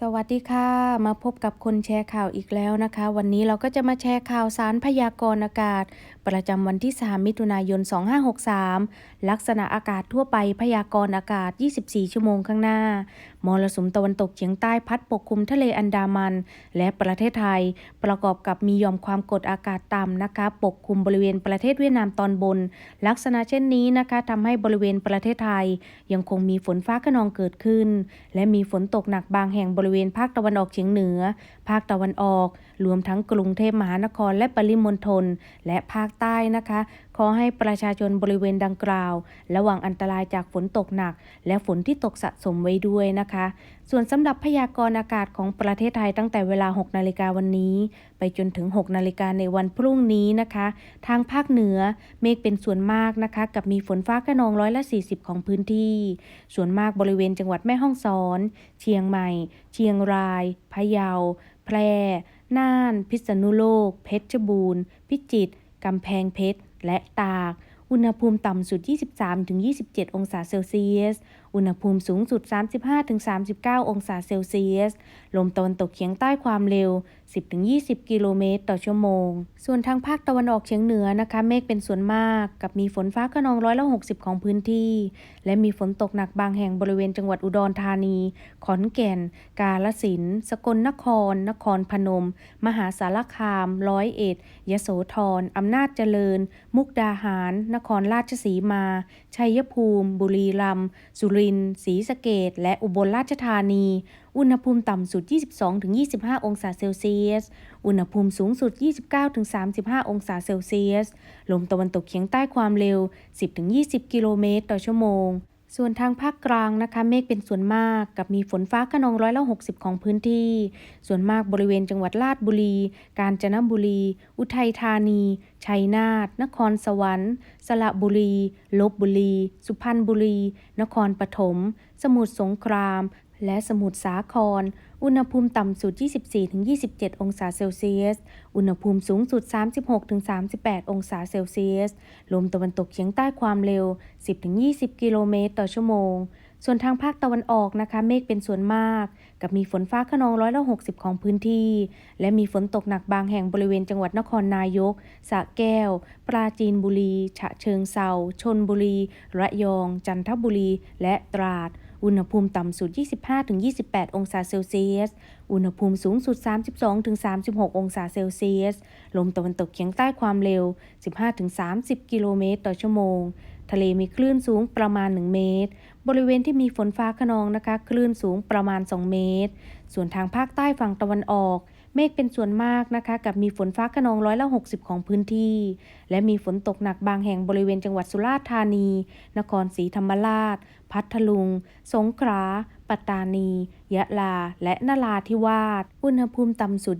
สวัสดีค่ะ มาพบกับคนแชร์ข่าวอีกแล้วนะคะ วันนี้เราก็จะมาแชร์ข่าวสารพยากรณ์อากาศ ประจำวันที่ 3 มิถุนายน 2563 ลักษณะอากาศทั่วไปพยากรณ์อากาศ 24 ชั่วโมงข้างหน้า มรสุมตะวันตกเฉียงใต้พัดปกคลุมทะเลอันดามัน และประเทศไทย ประกอบกับมีย่อมความกดอากาศต่ำนะคะ ปกคลุมบริเวณประเทศเวียดนามตอนบน ลักษณะเช่นนี้นะคะทำให้บริเวณประเทศไทย ยังคงมีฝนฟ้าขนองเกิดขึ้น และมีฝนตกหนักบางแห่งบริเวณภาคตะวันออกเฉียงเหนือ ภาคตะวันออก รวมทั้งกรุงเทพมหานครและปริมณฑลและภาคใต้นะคะ ขอให้ประชาชนบริเวณดังกล่าว ระวังอันตรายจากฝนตกหนัก และฝนที่ตกสะสมไว้ด้วยนะคะ ส่วนสำหรับพยากรณ์อากาศของประเทศไทยตั้งแต่เวลา 6 นาฬิกาวันนี้ ไปจนถึง 6 นาฬิกาในวันพรุ่งนี้นะคะ ทางภาคเหนือเมฆเป็นส่วนมากนะคะ กับมีฝนฟ้าขนองร้อยละ 40 ของพื้นที่ ส่วนมากบริเวณจังหวัดแม่ฮ่องสอน เชียงใหม่ เชียงราย พะเยา แพร่ น่าน พิษณุโลก เพชรบูรณ์ พิจิตร กำแพงเพชร และตาก อุณหภูมิต่ำสุด 23-27 องศาเซลเซียส อุณหภูมิสูงสุด 35-39 องศาเซลเซียส ลมตะวันตกเฉียงใต้ความเร็ว 10-20 กิโลเมตรต่อชั่วโมง ส่วนทางภาคตะวันออกเฉียงเหนือนะคะ เมฆเป็นส่วนมาก กับมีฝนฟ้าขนองร้อยละ60 ของพื้นที่ และมีฝนตกหนักบางแห่งบริเวณจังหวัดอุดรธานี ขอนแก่น กาฬสินธุ์ สกลนคร นครพนม มหาสารคาม ร้อยเอ็ด ยโสธร อำนาจเจริญ มุกดาหาร นครราชสีมา ชัยภูมิ บุรีรัมย์ สุรินทร์ศรีสะเกดและอุบลราชธานี อุณหภูมิต่ำสุด 22-25 องศาเซลเซียส อุณหภูมิสูงสุด 29-35 องศาเซลเซียส ลมตะวันตกเฉียงใต้ความเร็ว 10-20 กิโลเมตรต่อชั่วโมง ส่วนทางภาคกลางนะคะ เมฆเป็นส่วนมากกับมีฝนฟ้าขนองร้อยละ60ของพื้นที่ ส่วนมากบริเวณจังหวัดราชบุรี กาญจนบุรี อุทัยธานี ชัยนาท นครสวรรค์ สระบุรี ลบบุรี สุพรรณบุรี นครปฐม สมุทรสงคราม และสมุทรสาคร อุณหภูมิต่ำสุด 24-27 องศาเซลเซียส อุณหภูมิสูงสุด 36-38 องศาเซลเซียส ลมตะวันตกเฉียงใต้ความเร็ว 10-20 กิโลเมตรต่อชั่วโมง ส่วนทางภาคตะวันออกนะคะ เมฆเป็นส่วนมาก กับมีฝนฟ้าขนองร้อยละ60 ของพื้นที่ และมีฝนตกหนักบางแห่งบริเวณจังหวัดนครนายกสระแก้ว ปราจีนบุรี ฉะเชิงเซาชนบุรี ระยอง จันทบุรี และตราด อุณหภูมิต่ำสุด 25-28 องศาเซลเซียส อุณหภูมิสูงสุด 32-36 องศาเซลเซียส ลมตะวันตกเฉียงใต้ความเร็ว 15-30 กิโลเมตรต่อชั่วโมง ทะเลมีคลื่นสูงประมาณ 1 เมตร บริเวณที่มีฝนฟ้าขนองนะคะ คลื่นสูงประมาณ 2 เมตร ส่วนทางภาคใต้ฝั่งตะวันออก เมฆเป็นส่วนมากนะคะ กับมีฝนฟ้าขนองร้อยละ 60 ของพื้นที่ และมีฝนตกหนักบางแห่งบริเวณจังหวัดสุราษฎร์ธานี นครศรีธรรมราช พัทลุง สงขลาปัตตานี ยะลา และนราธิวาส อุณหภูมิต่ำสุด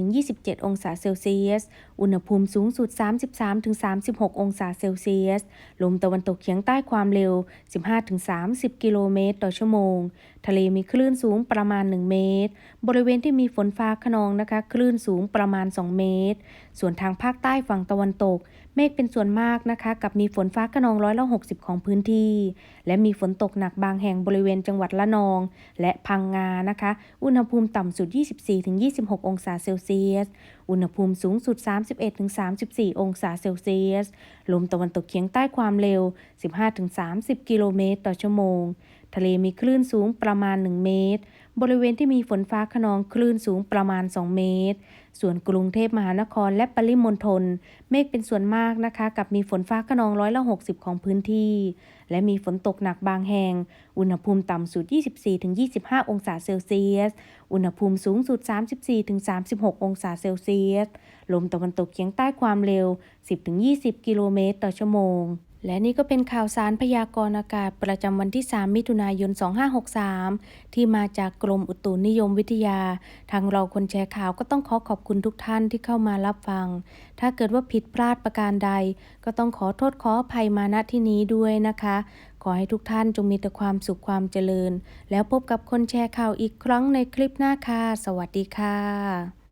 24-27 องศาเซลเซียส อุณหภูมิสูงสุด 33-36 องศาเซลเซียส ลมตะวันตกเฉียงใต้ความเร็ว 15-30 กิโลเมตรต่อชั่วโมง ทะเลมีคลื่นสูงประมาณ 1 เมตร บริเวณที่มีฝนฟ้าขนองนะคะ คลื่นสูงประมาณ 2 เมตร ส่วนทางภาคใต้ฝั่งตะวันตก เมฆเป็นส่วนมากนะคะ กับมีฝนฟ้าขนองร้อยละ60 ของพื้นที่ และมีฝนตกหนักบางแห่งบริเวณจังหวัดละนอง และพังงานะคะ อุณหภูมิต่ำสุด 24-26 องศาเซลเซียส อุณหภูมิสูงสุด 31-34 องศาเซลเซียส ลมตะวันตกเฉียงใต้ความเร็ว 15-30 กิโลเมตรต่อชั่วโมง ทะเลมีคลื่นสูงประมาณ 1 เมตร บริเวณที่มีฝนฟ้าขนองคลื่นสูงประมาณ 2 เมตร ส่วนกรุงเทพมหานครและปริมณฑลเมฆเป็นส่วนมากนะคะ กับมีฝนฟ้าขนองร้อยละ 60 ของพื้นที่ และมีฝนตกหนักบางแห่ง อุณหภูมิต่ำสุด 24-25 องศาเซลเซียส อุณหภูมิสูงสุด 34-36 องศาเซลเซียส ลมตะวันตกเฉียงใต้ความเร็ว 10-20 กิโลเมตรต่อชั่วโมง และนี่ก็เป็นข่าวสารพยากรณ์อากาศประจำวันที่ 3 มิถุนายน 2563 ที่มาจากกรมอุตุนิยมวิทยา ทางเราคนแชร์ข่าวก็ต้องขอขอบคุณทุกท่านที่เข้ามารับฟัง ถ้าเกิดว่าผิดพลาดประการใด ก็ต้องขอโทษขออภัยมาณที่นี้ด้วยนะคะ ขอให้ทุกท่านจงมีแต่ความสุขความเจริญ แล้วพบกับคนแชร์ข่าวอีกครั้งในคลิปหน้าค่ะ สวัสดีค่ะ